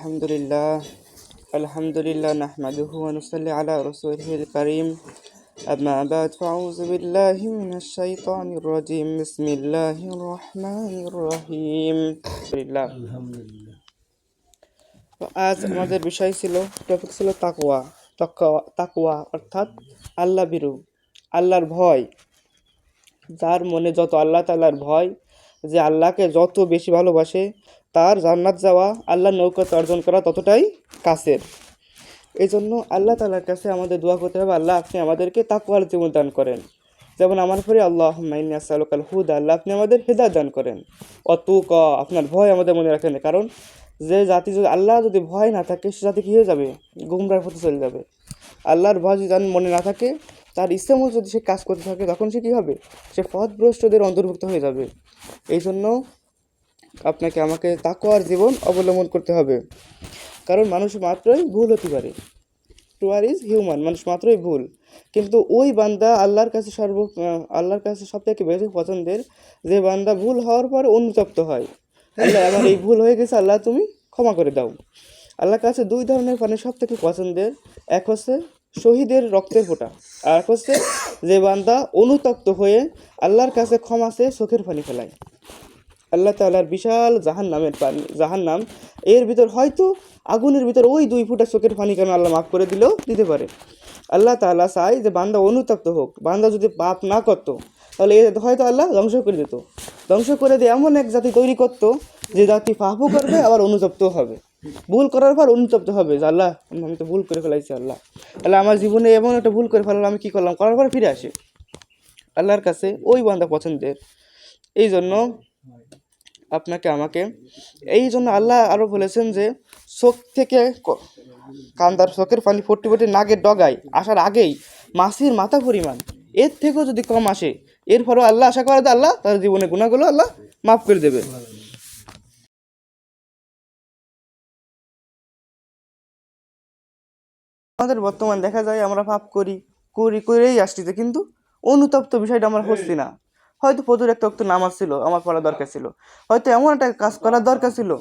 الحمد لله الحمد لله نحمده ونصلي على رسوله الكريم أما بعد فأعوذ بالله من الشيطان الرجيم بسم الله الرحمن الرحيم لله আলহামদুলিল্লাহ তো আজ আমাদের বিষয় ছিল টপিক ছিল তাকওয়া তাকওয়া তাকওয়া অর্থাৎ আল্লাহ বিরু আল্লাহর ভয় যার মনে যত আল্লাহ তাআলার ভয় যে আল্লাহকে যত বেশি ভালোবাসে, তার জান্নাত যাওয়া, আল্লাহর নৌকত অর্জন করা ততটাই কাছের। এই জন্য আল্লাহ তালার কাছে আমাদের দোয়া করতে হবে, আল্লাহ আপনি আমাদেরকে তাকওয়ার জীবন দান করেন। যেমন আমার পরে আল্লাহ মাইনি আসালুকাল হুদ আল্লাহ আপনি আমাদের হেদায়ত দান করেন। অতুক আপনার ভয় আমাদের মনে রাখেন কারণ যে জাতি যদি, আল্লাহ যদি ভয় না থাকে, সে জাতি কী হয়ে যাবে? গুমরার পথে চলে যাবে। আল্লাহর ভয় যদি মনে না থাকে তার ইচ্ছে মতো যদি সে কাজ করতে থাকে, তখন সে কী হবে? সে পথভ্রষ্টদের অন্তর্ভুক্ত হয়ে যাবে। এই জন্য আপনাকে, আমাকে তাকওয়ার জীবন অবলম্বন করতে হবে। কারণ মানুষ মাত্রই ভুল হতে পারে। টু আর ইজ হিউম্যান মানুষ মাত্রই ভুল। কিন্তু ওই বান্দা আল্লাহর কাছে সর্ব আল্লাহর কাছে সব থেকে বেশি পছন্দের, যে বান্দা ভুল হওয়ার পর অনুতপ্ত হয়। আল্লাহ, আমার এই ভুল হয়ে গেছে, আল্লাহ তুমি ক্ষমা করে দাও। আল্লাহর কাছে দুই ধরনের পানি সব থেকে পছন্দের। এক হচ্ছে শহীদের রক্তের ফোঁটা। আর হচ্ছে যে বান্দা অনুতপ্ত হয়ে আল্লাহর কাছে ক্ষমা চেয়ে চোখের পানি ফেলায়। আল্লাহ তাআলার বিশাল জাহান নামের পানি জাহান নাম এর ভিতর হয়তো আগুনের ভিতর ওই দুই ফুটা চোখের পানি কেন আল্লাহ মাফ করে দিলেও দিতে পারে। আল্লাহ তাআলা চায় যে বান্দা অনুতপ্ত হোক। বান্দা যদি পাপ না করতো, তাহলে এ হয়তো আল্লাহ ধ্বংস করে দিত। ধ্বংস করে দিয়ে এমন এক জাতি তৈরি করতো যে জাতি পাপও করবে, আবার অনুতপ্তও হবে। ভুল করার পর অনুতপ্ত হবে যে আল্লাহ, আমি তো ভুল করে ফেলাইছি আল্লাহ। আল্লাহ আমার জীবনে এমন একটা ভুল করে ফেলাম আমি কী করলাম? করার পর ফিরে আসে। আল্লাহর কাছে ওই বান্দা পছন্দের। এই জন্য আপনাকে, আমাকে এই জন্য আল্লাহ আরও বলেছেন যে, চোখ থেকে কান্দার চোখের পানি ফোটে ফোটে নাগের ডগায় আসার আগেই মাসির মাথা পরিমাণ, এর থেকেও যদি কম আসে, এরপরও আল্লাহ আশা করে আল্লাহ তার জীবনে গুণাগুলো আল্লাহ মাফ করে দেবে। আমাদের বর্তমান দেখা যায় আমরা ভাব করি করি, করেই আসতেছে কিন্তু অনুতপ্ত বিষয়টা আমরা হচ্ছি না। হয়তো প্রচুর একটা অক্ত নামাজ ছিল, আমার পড়া দরকার ছিল। হয়তো এমন একটা কাজ করার দরকার ছিল,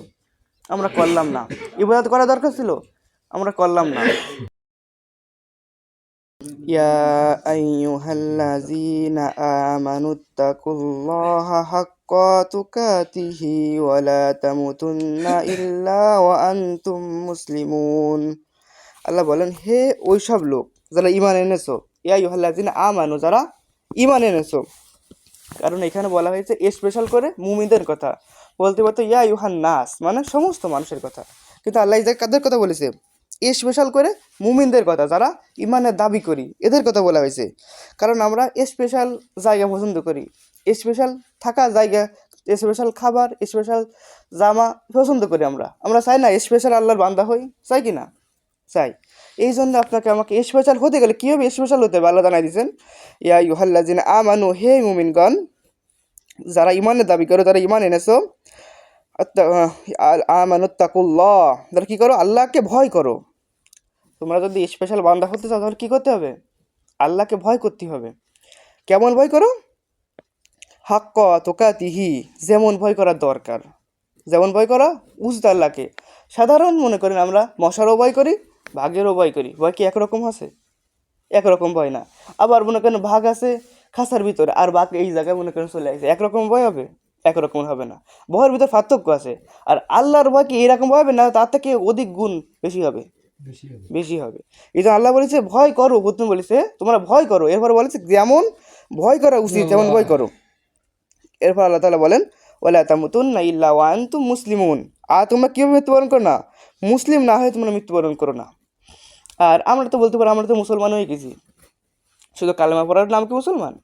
আমরা করলাম না। ইবাদত করা দরকার ছিল, আমরা করলাম না। ইয়া আইয়ুহাল্লাযীনা আমানুত্তাকুল্লাহা হাক্কা তুকাতিহি ওয়া তামুতুন্না ইল্লা ওয়া আনতুম মুসলিমুন। আল্লাহ বলেন, হে ওই সব লোক যারা ইমান এনেছো, ইয়া ইউহাল্লাজিন আমানু, যারা ইমান এনেছো। কারণ এখানে বলা হয়েছে স্পেশাল করে মুমিনদের কথা। বলতে পারতো ইয়া ইউহান নাস মানে সমস্ত মানুষের কথা। কিন্তু আল্লাহ কাদের কথা বলেছে? স্পেশাল করে মুমিনদের কথা, যারা ইমানের দাবি করি, এদের কথা বলা হয়েছে। কারণ আমরা স্পেশাল জায়গা পছন্দ করি। স্পেশাল থাকা জায়গা স্পেশাল খাবার স্পেশাল জামা পছন্দ করি আমরা। আমরা চাই না স্পেশাল আল্লাহর বান্দা হই, চাই কি না? চাই। এই জন্য আপনাকে আমাকে স্পেশাল হতে গেলে কীভাবে স্পেশাল হতে হবে? আল্লাহ জানাই দিয়েছেন, ইয়া ইউহাল্লাজিন আমানু, হে মুমিনগণ, যারা ইমানের দাবি করো তারা ইমান এনেছো আমানুত্তাকুল্লাহ, তারা কী করো? আল্লাহকে ভয় করো। তোমরা যদি স্পেশাল বান্দা হতে চাও, তাহলে কী করতে হবে? আল্লাহকে ভয় করতে হবে। কেমন ভয় করো? হাক্ক তোকাতিহি, যেমন ভয় করার দরকার। যেমন ভয় করা উচিত আল্লাহকে। সাধারণ মনে করেন আমরা, মশারও ভয় করি বাঘেরও ভয় করি। ভয় কি একরকম আছে? একরকম ভয় না। আবার মনে করেন ভাগ আছে খাসার ভিতরে আর বাঘ এই জায়গায় মনে করেন চলে আসে। একরকম ভয় হবে? একরকম হবে না। ভয়ের ভিতর পার্থক্য আছে। আর আল্লাহর ভয় কি এরকম ভয় হবে না? তার থেকে অধিক গুণ বেশি হবে? বেশি হবে। এই জন্য আল্লাহ বলেছে ভয় করো প্রথমে বলেছে তোমরা ভয় করো এরপর বলেছে যেমন ভয় করা উচিত যেমন ভয় করো এরপর আল্লাহ তালা বলেন ওলা তামুতুন না ইল্লা ওয়ান্তু মুসলিমুন আর তোমরা কীভাবে মৃত্যুবরণ করো না? মুসলিম না হয়ে তোমরা মৃত্যুবরণ করো না। আর আমরা তো বলতে পারি আমরা তো মুসলমান হয়ে গেছি। শুধু কালেমা পড়ার নাম কি মুসলমান?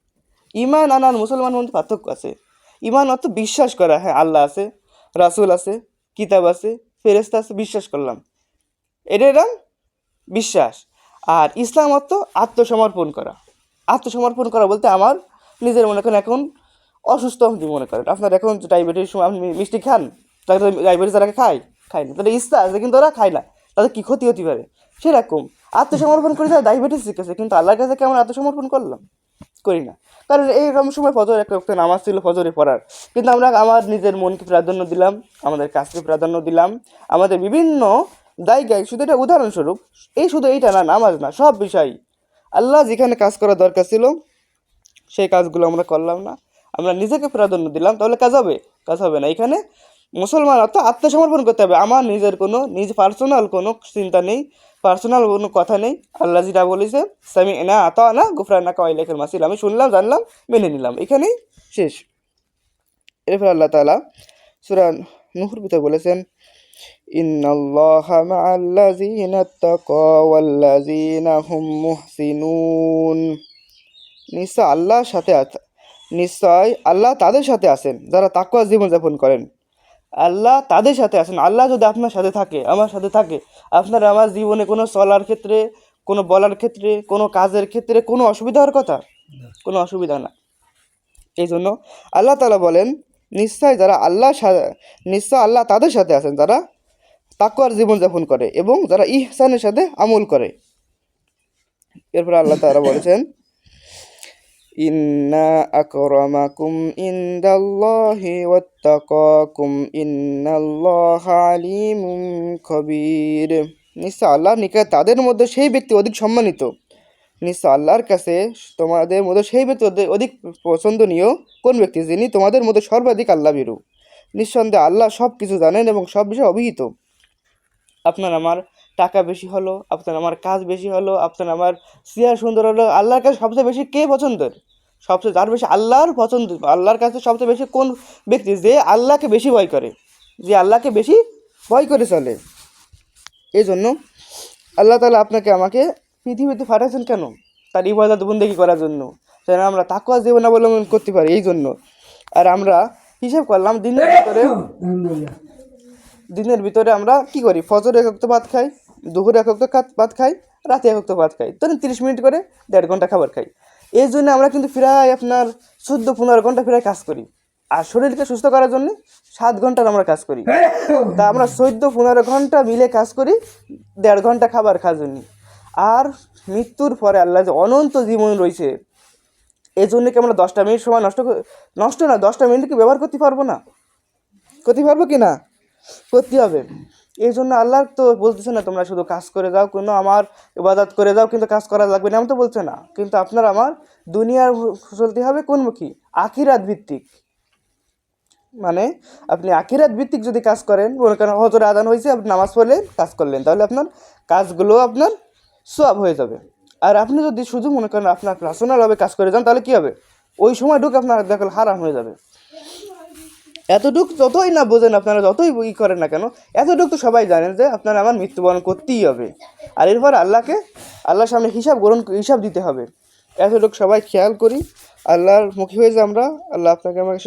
ইমান আনার মুসলমান মধ্যে পার্থক্য আছে। ইমান অর্থ বিশ্বাস করা হ্যাঁ আল্লাহ আছে, রাসুল আছে, কিতাব আছে ফেরেস্তা আছে, বিশ্বাস করলাম। এটা এরম বিশ্বাস। আর ইসলাম অর্থ আত্মসমর্পণ করা। আত্মসমর্পণ করা বলতে আমার নিজের মনে করেন এখন অসুস্থ আপনি মনে করেন। আপনার এখন ডায়াবেটিস সময় আপনি মিষ্টি খান ডায়াবেটিস যারা খায় খায় না। তাদের ইচ্ছা আছে কিন্তু ওরা খায় না। তাদের কী ক্ষতি হতে পারে? সেরকম। আত্মসমর্পণ করে তারা ডায়াবেটিস শিখেছে, কিন্তু আল্লাহর কাছে কেমন আত্মসমর্পণ করলাম? করি না। কারণ এইরকম সময় ফজর একটা ওয়াক্ত নামাজ ছিল, ফজরে পড়ার। কিন্তু আমরা আমার নিজের মনকে প্রাধান্য দিলাম, আমাদের কাজকে প্রাধান্য দিলাম, আমাদের বিভিন্ন জায়গায় শুধু এটা উদাহরণস্বরূপ, এই শুধু এইটা না, নামাজ না, সব বিষয়। আল্লাহ যেখানে কাজ করা দরকার ছিল, সেই কাজগুলো আমরা করলাম না। আমরা নিজেকে প্রাধান্য দিলাম, তাহলে কাজ হবে? কাজ হবে না। এখানে মুসলমান, অর্থাৎ আত্মসমর্পণ করতে হবে। আমার নিজের কোনো, নিজ পার্সোনাল কোনো চিন্তা নেই পার্সোনাল কোনো কথা নেই। আল্লাহ যেটা বলেছে সামি না আতা না গুফরান না কয় লেখের মাসিল আমি শুনলাম, জানলাম, মেনে নিলাম। এখানেই শেষ। এরপর আল্লাহ তালা সুরান নুহুর ভিতর বলেছেন, ইন্নাল্লাহ মাআল্লাযীনা তাকা ওয়াল্লাযীনা হুম মুহসিনুন। নিশ্চয় আল্লাহর সাথে নিশ্চয় আল্লাহ তাদের সাথে আছেন, যারা তাকুয়া জীবনযাপন করেন। আল্লাহ তাদের সাথে আছেন। আল্লাহ যদি আপনার সাথে থাকে, আমার সাথে থাকে, আপনার আমার জীবনে কোনো চলার ক্ষেত্রে, কোনো বলার ক্ষেত্রে, কোনো কাজের ক্ষেত্রে কোনো অসুবিধা হওয়ার কথা? কোনো অসুবিধা না। এই জন্য আল্লাহ তালা বলেন, নিশ্চয় যারা আল্লাহ নিশ্চয় আল্লাহ তাদের সাথে আছেন, যারা তাকুয়ার জীবনযাপন করে এবং যারা ইহসানের সাথে আমল করে। এরপর আল্লাহ তারা বলেছেন ইন্না আকরামাকুম ইনদাল্লাহি ওয়াত্তাকাকুম ইন্নাল্লাহা আলিমুম খবীর নিশ্চয় আল্লাহর নিকট তাদের মধ্যে সেই ব্যক্তি অধিক সম্মানিত। নিশ্চয় আল্লাহর কাছে তোমাদের মধ্যে সেই ব্যক্তি অধি- অধিক পছন্দনীয় কোন ব্যক্তি যিনি তোমাদের মধ্যে সর্বাধিক আল্লাহ বিরু নিঃসন্দেহে আল্লাহ সব কিছু জানেন এবং সব বিষয়ে অভিহিত আপনার আমার টাকা বেশি হলো আপনার আমার কাজ বেশি হলো আপনার আমার চেয়ার সুন্দর হলো আল্লাহর কাছে সবচেয়ে বেশি কে পছন্দের? সবচেয়ে যার বেশি আল্লাহর পছন্দ আল্লাহর কাছে সবচেয়ে বেশি কোন ব্যক্তি যে আল্লাহকে বেশি ভয় করে? যে আল্লাহকে বেশি ভয় করে চলে। এই জন্য আল্লাহ তালা আপনাকে আমাকে পৃথিবীতে পাঠাচ্ছেন কেন? তার ইবাদত বন্দেগি করার জন্য। যেন আমরা তাকুয়া জীবন অবলম্বন করতে পারি এই জন্য আর আমরা হিসাব করলাম দিনের ভিতরে দিনের ভিতরে আমরা কি করি? ফজর এক ভাত খাই দুপুর এক তো ভাত খাই, রাতে এক ভাত খাই। ধরেন তিরিশ মিনিট করে দেড় ঘণ্টা খাবার খাই। এই জন্য আমরা কিন্তু প্রায় আপনার চোদ্দ পনেরো ঘণ্টা প্রায় কাজ করি। আর শরীরকে সুস্থ করার জন্য সাত ঘণ্টার আমরা কাজ করি। তা আমরা চোদ্দ পনেরো ঘণ্টা মিলে কাজ করি, দেড় ঘণ্টা খাবার খাওয়ার জন্য। আর মৃত্যুর পরে আল্লাহ যে অনন্ত জীবন রয়েছে, এই জন্য কি আমরা দশটা মিনিট সময় নষ্ট নষ্ট না, দশটা মিনিট কি ব্যবহার করতে পারব না? করতে পারব কি না? করতে হবে। এই জন্য আল্লাহ তো বলতেছে না, তোমরা শুধু কাজ করে যাও, কোনো আমার ইবাদত করে যাও, কিন্তু কাজ করা লাগবে না। এমন তো বলছে না। কিন্তু আপনার আমার দুনিয়ার চলতে হবে কোনমুখী আখিরাত ভিত্তিক। মানে আপনি আখিরাত ভিত্তিক যদি কাজ করেন, মনে করেন হজরে আদান হয়েছে, আপনি নামাজ পড়লেন কাজ করলেন, তাহলে আপনার কাজগুলো আপনার সব হয়ে যাবে। আর আপনি যদি শুধু মনে করেন আপনার পার্সোনালভাবে কাজ করে যান, তাহলে কী হবে? ওই সময় ঢুকে আপনার দেখল হারাম হয়ে যাবে। এতটুকু যতই না বোঝেন আপনারা, যতই ই করেন না কেন, এতটুক তো সবাই জানেন যে আপনারা আমার মৃত্যুবরণ করতেই হবে। আর এরপর আল্লাহকে, আল্লাহর সামনে হিসাব গ্রহণ, হিসাব দিতে হবে। এতটুক সবাই খেয়াল করি, আল্লাহর মুখী হয়ে যে আমরা, আল্লাহ আপনাকে আমাকে